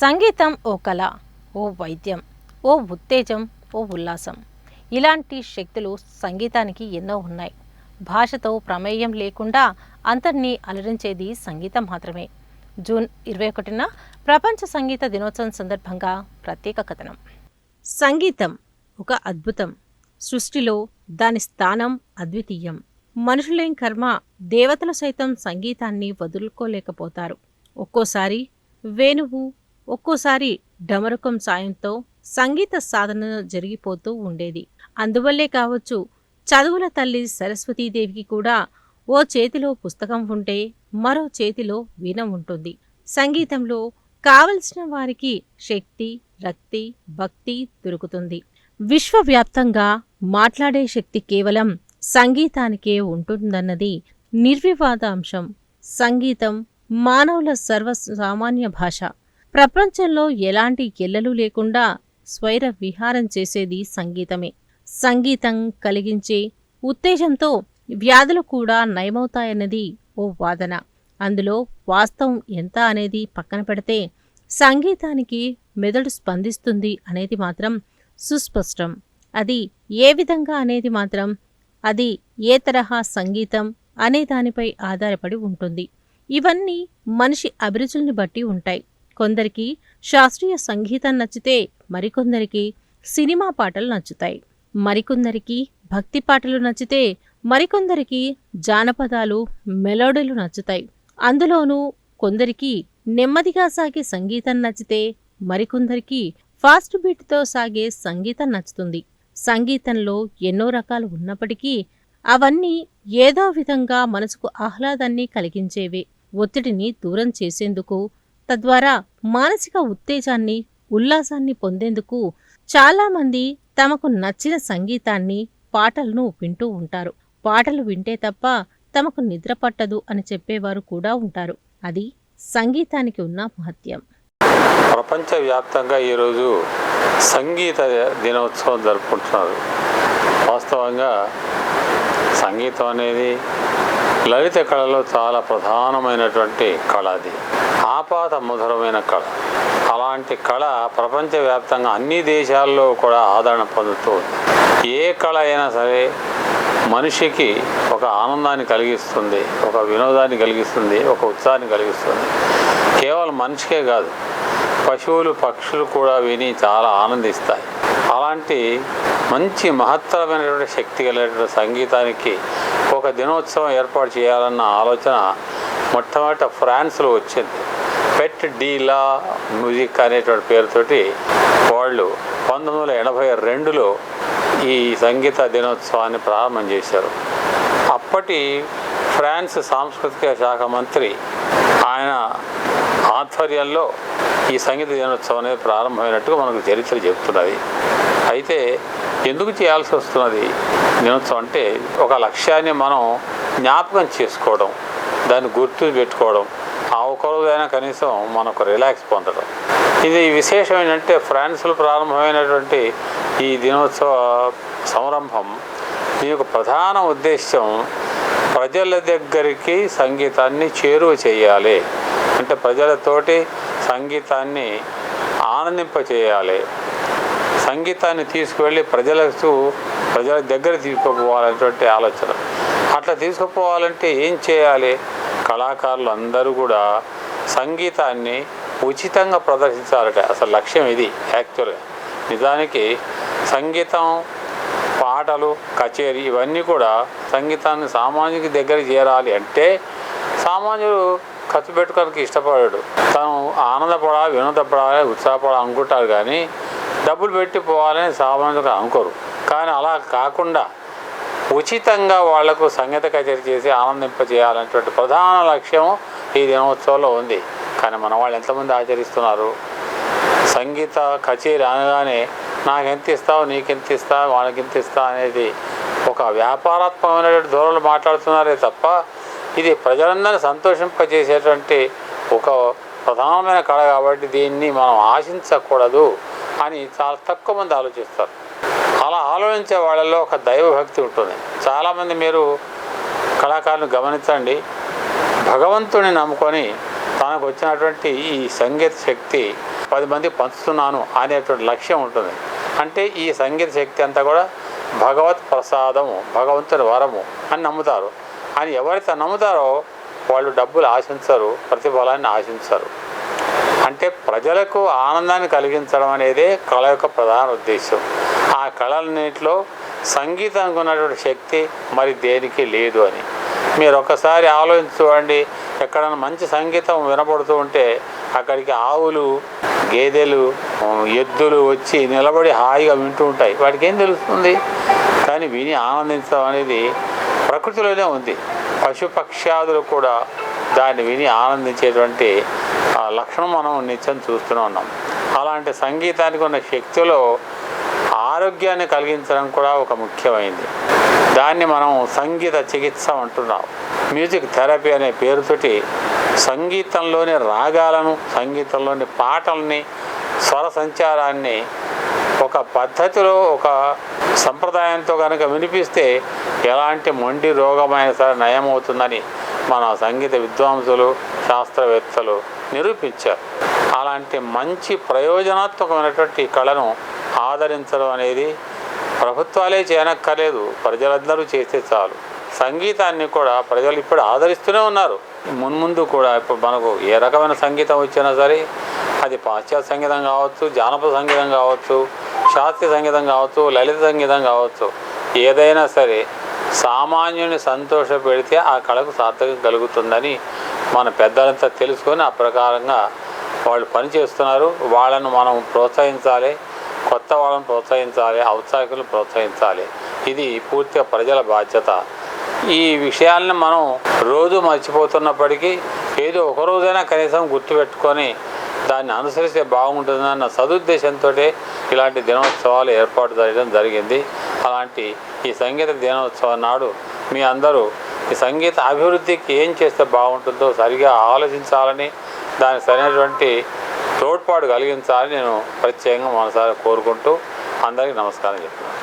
సంగీతం ఓ కళ ఓ వైద్యం ఓ ఉత్తేజం ఓ ఉల్లాసం. ఇలాంటి శక్తులు సంగీతానికి ఎన్నో ఉన్నాయి. భాషతో ప్రమేయం లేకుండా అంతర్ని అలరించేది సంగీతం మాత్రమే. జూన్ ఇరవై ఒకటిన ప్రపంచ సంగీత దినోత్సవం సందర్భంగా ప్రత్యేక కథనం. సంగీతం ఒక అద్భుతం. సృష్టిలో దాని స్థానం అద్వితీయం. మనుషులేం కర్మ దేవతలు సైతం సంగీతాన్ని వదులుకోలేకపోతారు. ఒక్కోసారి వేణువు ఒక్కోసారి డమరుకం సాయంతో సంగీత సాధన జరిగిపోతూ ఉండేది. అందువల్లే కావచ్చు చదువుల తల్లి సరస్వతీదేవికి కూడా ఓ చేతిలో పుస్తకం ఉంటే మరో చేతిలో వీణ ఉంటుంది. సంగీతంలో కావలసిన వారికి శక్తి రక్తి భక్తి దొరుకుతుంది. విశ్వవ్యాప్తంగా మాట్లాడే శక్తి కేవలం సంగీతానికే ఉంటుందన్నది నిర్వివాద అంశం సంగీతం మానవుల సర్వ సామాన్య భాష. ప్రపంచంలో ఎలాంటి ఎల్లలు లేకుండా స్వైర విహారం చేసేది సంగీతమే. సంగీతం కలిగించే ఉత్తేజంతో వ్యాధులు కూడా నయమవుతాయన్నది ఓ వాదన. అందులో వాస్తవం ఎంత అనేది పక్కన పెడితే సంగీతానికి మెదడు స్పందిస్తుంది అనేది మాత్రం సుస్పష్టం. అది ఏ విధంగా అనేది మాత్రం అది ఏ తరహా సంగీతం అనే దానిపై ఆధారపడి ఉంటుంది. ఇవన్నీ మనిషి అభిరుచుల్ని బట్టి ఉంటాయి. కొందరికి శాస్త్రీయ సంగీతం నచ్చితే మరికొందరికి సినిమా పాటలు నచ్చుతాయి. మరికొందరికి భక్తి పాటలు నచ్చితే మరికొందరికి జానపదాలు మెలోడీలు నచ్చుతాయి. అందులోనూ కొందరికి నెమ్మదిగా సాగే సంగీతం నచ్చితే మరికొందరికి ఫాస్ట్ బీట్తో సాగే సంగీతం నచ్చుతుంది. సంగీతంలో ఎన్నో రకాలు ఉన్నప్పటికీ అవన్నీ ఏదో విధంగా మనసుకు ఆహ్లాదాన్ని కలిగించేవే. ఒత్తిడిని దూరం చేసేందుకు తద్వారా మానసిక ఉత్తేజాన్ని ఉల్లాసాన్ని పొందేందుకు చాలామంది తమకు నచ్చిన సంగీతాన్ని పాటలను వింటూ ఉంటారు. పాటలు వింటే తప్ప తమకు నిద్ర పట్టదు అని చెప్పేవారు కూడా ఉంటారు. అది సంగీతానికి ఉన్న మహత్యం. ప్రపంచవ్యాప్తంగా ఈరోజు సంగీత దినోత్సవం జరుపుకుంటున్నారు. వాస్తవంగా సంగీతం అనేది లలిత కళలో చాలా ప్రధానమైనటువంటి కళ అది. ఆపాత మధురమైన కళ. అలాంటి కళ ప్రపంచవ్యాప్తంగా అన్ని దేశాల్లో కూడా ఆదరణ పొందుతూ ఉంది. ఏ కళ అయినా సరే మనిషికి ఒక ఆనందాన్ని కలిగిస్తుంది ఒక వినోదాన్ని కలిగిస్తుంది ఒక ఉత్సాహాన్ని కలిగిస్తుంది. కేవలం మనిషికే కాదు పశువులు పక్షులు కూడా విని చాలా ఆనందిస్తాయి. అలాంటి మంచి మహత్తరమైనటువంటి శక్తి కలిగినటువంటి సంగీతానికి ఒక దినోత్సవం ఏర్పాటు చేయాలన్న ఆలోచన మొట్టమొదట ఫ్రాన్స్లో వచ్చింది. పెట్ డీలా మ్యూజిక్ అనేటువంటి పేరుతోటి వాళ్ళు పంతొమ్మిది వందల ఎనభై రెండులో ఈ సంగీత దినోత్సవాన్ని ప్రారంభం చేశారు. అప్పటి ఫ్రాన్స్ సాంస్కృతిక శాఖ మంత్రి ఆయన ఆధ్వర్యంలో ఈ సంగీత దినోత్సవం అనేది ప్రారంభమైనట్టుగా మనకు చరిత్ర చెబుతున్నది. అయితే ఎందుకు చేయాల్సి వస్తున్నది? దినోత్సవం అంటే ఒక లక్ష్యాన్ని మనం జ్ఞాపకం చేసుకోవడం దాన్ని గుర్తు పెట్టుకోవడం ఆ ఒక కనీసం మనకు రిలాక్స్ పొందడం. ఇది విశేషం ఏంటంటే ఫ్రాన్స్లో ప్రారంభమైనటువంటి ఈ దినోత్సవ సంరంభం ఈ యొక్క ప్రధాన ఉద్దేశం ప్రజల దగ్గరికి సంగీతాన్ని చేరువ చేయాలి. అంటే ప్రజలతోటి సంగీతాన్ని ఆనందింపచేయాలి. సంగీతాన్ని తీసుకువెళ్ళి ప్రజలకు ప్రజల దగ్గర తీసుకుపోవాలనేటువంటి ఆలోచన. అట్లా తీసుకుపోవాలంటే ఏం చేయాలి? కళాకారులు అందరూ కూడా సంగీతాన్ని ఉచితంగా ప్రదర్శించాలట. అసలు లక్ష్యం ఇది యాక్చువల్గా. నిజానికి సంగీతం పాటలు కచేరీ ఇవన్నీ కూడా సంగీతాన్ని సామాన్యుకి దగ్గర చేరాలి అంటే సామాన్యుడు ఖర్చు పెట్టుకోవడానికి ఇష్టపడాడు. తను ఆనందపడాలి వినోదపడాలి ఉత్సాహపడాలి అనుకుంటారు కానీ డబ్బులు పెట్టి పోవాలని సామాన్యంగా అనుకోరు. కానీ అలా కాకుండా ఉచితంగా వాళ్ళకు సంగీత కచేరీ చేసి ఆనందింపజేయాలనేటువంటి ప్రధాన లక్ష్యం ఈ దినోత్సవంలో ఉంది. కానీ మన వాళ్ళు ఎంతమంది ఆచరిస్తున్నారు? సంగీత కచేరీ అనగానే నాకెంత ఇస్తావు నీకెంత ఇస్తా వాళ్ళకి ఎంత ఇస్తా అనేది ఒక వ్యాపారాత్మకమైనటువంటి ధోరణులు మాట్లాడుతున్నారే తప్ప ఇది ప్రజలందరినీ సంతోషింపజేసేటువంటి ఒక ప్రధానమైన కళ కాబట్టి దీన్ని మనం ఆశించకూడదు. అని చాలా తక్కువ మంది ఆలోచిస్తారు. అలా ఆలోచించే వాళ్ళలో ఒక దైవభక్తి ఉంటుంది. చాలామంది మీరు కళాకారులను గమనించండి. భగవంతుని నమ్ముకొని తనకు వచ్చినటువంటి ఈ సంగీత శక్తి పది మంది పంచుతున్నాను అనేటువంటి లక్ష్యం ఉంటుంది. అంటే ఈ సంగీత శక్తి అంతా కూడా భగవత్ ప్రసాదము భగవంతుని వరము అని నమ్ముతారు. అని ఎవరైతే నమ్ముతారో వాళ్ళు డబ్బులు ఆశించరు ప్రతిఫలాన్ని ఆశించరు. అంటే ప్రజలకు ఆనందాన్ని కలిగించడం అనేదే కళ యొక్క ప్రధాన ఉద్దేశం. ఆ కళలన్నింటిలో సంగీతానికి ఉన్నటువంటి శక్తి మరి దేనికి లేదు అని. మీరు ఒకసారి ఆలోచించుకోండి ఎక్కడైనా మంచి సంగీతం వినపడుతూ ఉంటే అక్కడికి ఆవులు గేదెలు ఎద్దులు వచ్చి నిలబడి హాయిగా వింటూ ఉంటాయి. వాటికి ఏం తెలుస్తుంది? కానీ విని ఆనందించడం అనేది ప్రకృతిలోనే ఉంది. పశుపక్ష్యాదులు కూడా దాన్ని విని ఆనందించేటువంటి ఆ లక్షణం మనం నిత్యం చూస్తూనే ఉన్నాం. అలాంటి సంగీతానికి ఉన్న శక్తిలో ఆరోగ్యాన్ని కలిగించడం కూడా ఒక ముఖ్యమైనది దాన్ని మనం సంగీత చికిత్స అంటున్నాం. మ్యూజిక్ థెరపీ అనే పేరుతోటి సంగీతంలోని రాగాలను సంగీతంలోని పాటల్ని స్వర సంచారాన్ని ఒక పద్ధతిలో ఒక సంప్రదాయంతో కనుక వినిపిస్తే ఎలాంటి మొండి రోగమైన సరే నయమవుతుందని మన సంగీత విద్వాంసులు శాస్త్రవేత్తలు నిరూపించారు. అలాంటి మంచి ప్రయోజనాత్మకమైనటువంటి కళను ఆదరించడం అనేది ప్రభుత్వాలే చేయనక్కర్లేదు. ప్రజలందరూ చేస్తే చాలు. సంగీతాన్ని కూడా ప్రజలు ఇప్పుడు ఆదరిస్తూనే ఉన్నారు. మున్ముందు కూడా ఇప్పుడు మనకు ఏ రకమైన సంగీతం వచ్చినా సరే అది పాశ్చాత్య సంగీతం కావచ్చు జానపద సంగీతం కావచ్చు శాస్త్రీయ సంగీతం కావచ్చు లలిత సంగీతం కావచ్చు ఏదైనా సరే సామాన్యుని సంతోష పెడితే ఆ కళకు సార్థకం కలుగుతుందని మన పెద్దలంతా తెలుసుకొని ఆ ప్రకారంగా వాళ్ళు పని చేస్తున్నారు. వాళ్ళను మనం ప్రోత్సహించాలి కొత్త వాళ్ళని ప్రోత్సహించాలి ఔత్సాహికులను ప్రోత్సహించాలి. ఇది పూర్తిగా ప్రజల బాధ్యత. ఈ విషయాలను మనం రోజు మర్చిపోతున్నప్పటికీ ఏదో ఒక రోజైనా కనీసం గుర్తుపెట్టుకొని దాన్ని అనుసరిస్తే బాగుంటుందన్న సదుద్దేశంతో ఇలాంటి దినోత్సవాలు ఏర్పాటు చేయడం జరిగింది. అలాంటి ఈ సంగీత దినోత్సవం నాడు మీ అందరూ ఈ సంగీత అభివృద్ధికి ఏం చేస్తే బాగుంటుందో సరిగా ఆలోచించాలని దానికి సరైనటువంటి తోడ్పాటు కలిగించాలని నేను ప్రత్యేకంగా మనసారి కోరుకుంటూ అందరికీ నమస్కారం చెప్తున్నాను.